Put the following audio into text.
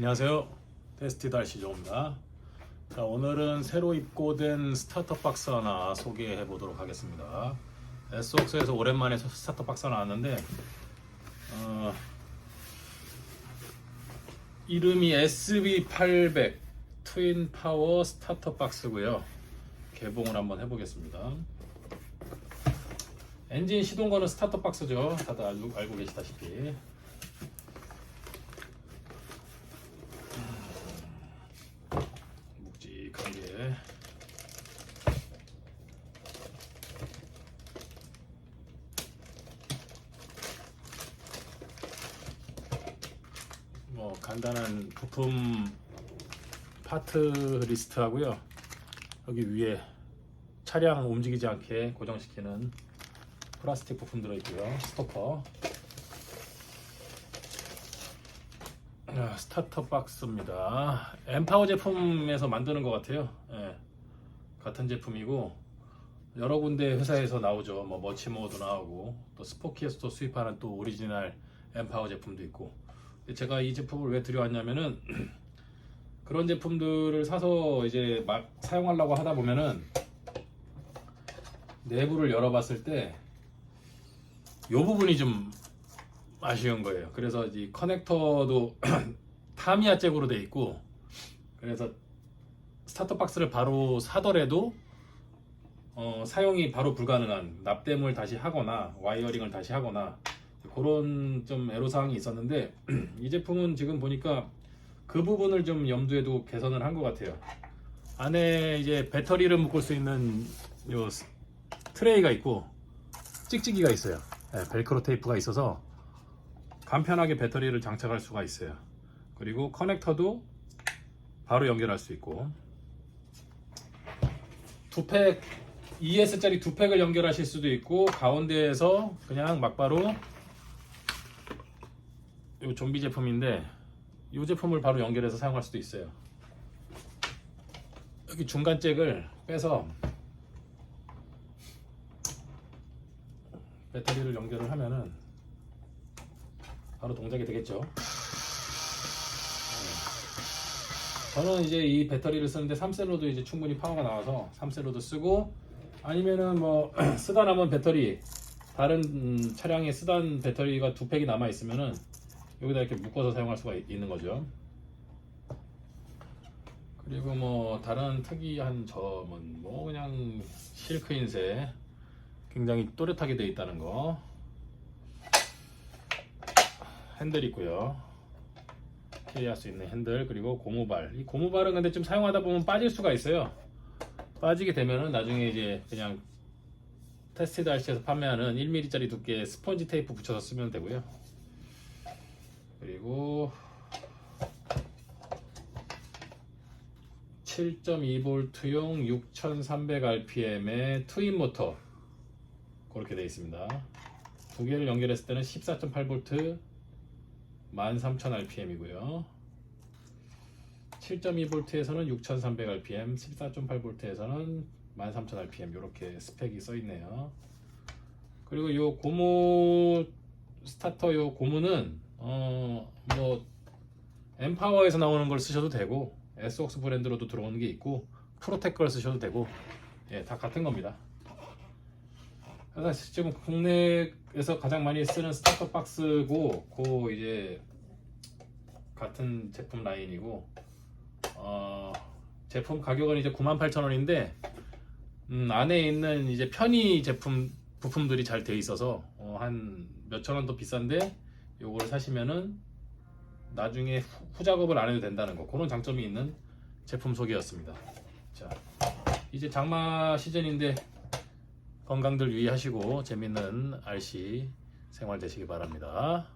안녕하세요. 테스티 달시조입니다. 자, 오늘은 새로 입고된 스타터 박스 하나 소개해 보도록 하겠습니다. S웍스에서 오랜만에 스타터 박스 하나 나왔는데, 어, 이름이 SB800 트윈 파워 스타터 박스고요. 개봉을 한번 해보겠습니다. 엔진 시동 거는 스타터 박스죠. 다들 알고 계시다시피. 묵직하게 뭐 간단한 부품 파트 리스트 하고요 여기 위에 차량 움직이지 않게 고정시키는 플라스틱 부품 들어있고요 스토퍼 아, 스타터 박스입니다. 엠파워 제품에서 만드는 것 같아요. 예, 같은 제품이고 여러 군데 회사에서 나오죠. 뭐 머치모도 나오고 또 스포키에서도 수입하는 또 오리지널 엠파워 제품도 있고. 제가 이 제품을 왜 들여왔냐면은 그런 제품들을 사서 이제 막 사용하려고 하다 보면은 내부를 열어봤을 때 이 부분이 좀 아쉬운 거예요. 그래서 이 커넥터도 타미야 잭으로 돼 있고 그래서 스타터 박스를 바로 사더라도 어, 사용이 바로 불가능한 납땜을 다시 하거나 와이어링을 다시 하거나 그런 좀 애로사항이 있었는데 이 제품은 지금 보니까 그 부분을 좀 염두에 두고 개선을 한 것 같아요. 안에 이제 배터리를 묶을 수 있는 요 스- 트레이가 있고 찍찍이가 있어요. 네, 벨크로 테이프가 있어서 간편하게 배터리를 장착할 수가 있어요. 그리고 커넥터도 바로 연결할 수 있고 두 팩 ES짜리 두 팩을 연결하실 수도 있고 가운데에서 그냥 막바로 이 좀비 제품인데 이 제품을 바로 연결해서 사용할 수도 있어요. 여기 중간 잭을 빼서 배터리를 연결을 하면은 바로 동작이 되겠죠. 네. 저는 이제 이 배터리를 쓰는데 3셀로도 이제 충분히 파워가 나와서 3셀로도 쓰고 아니면은 뭐 쓰다 남은 배터리 다른 음, 차량에 쓰던 배터리가 두 팩이 남아 있으면은 여기다 이렇게 묶어서 사용할 수가 있- 있는 거죠. 그리고 뭐 다른 특이한 점은 뭐 그냥 실크 인쇄 굉장히 또렷하게 되어 있다는 거. 핸들 있고요. 캐리할 수 있는 핸들 그리고 고무발. 이 고무발은 근데 좀 사용하다 보면 빠질 수가 있어요. 빠지게 되면은 나중에 이제 그냥 테스트 달시에서 판매하는 1mm짜리 두께 스펀지 테이프 붙여서 쓰면 되고요. 그리고 7.2V용 6300rpm의 트윈 모터 그렇게 되어 있습니다. 두 개를 연결했을 때는 14.8V 13,000rpm이고요. 7.2V에서는 6,300rpm, 14.8V에서는 13,000rpm 이렇게 스펙이 써 있네요. 그리고 요 고무 스타터 요 고무는 어뭐 엠파워에서 나오는 걸 쓰셔도 되고 에스웍스 브랜드로도 들어오는 게 있고 걸 쓰셔도 되고 예, 다 같은 겁니다. 그래서 지금 국내에서 가장 많이 쓰는 스타터 박스고 그 이제 같은 제품 라인이고 어, 제품 가격은 이제 98,000원인데 음, 안에 있는 이제 편의 제품 부품들이 잘 돼 있어서 어, 한 몇천 원 더 비싼데 요거를 사시면은 나중에 후, 후작업을 안 해도 된다는 거 그런 장점이 있는 제품 소개였습니다. 자 이제 장마 시즌인데 건강들 유의하시고 재밌는 RC 생활 되시기 바랍니다.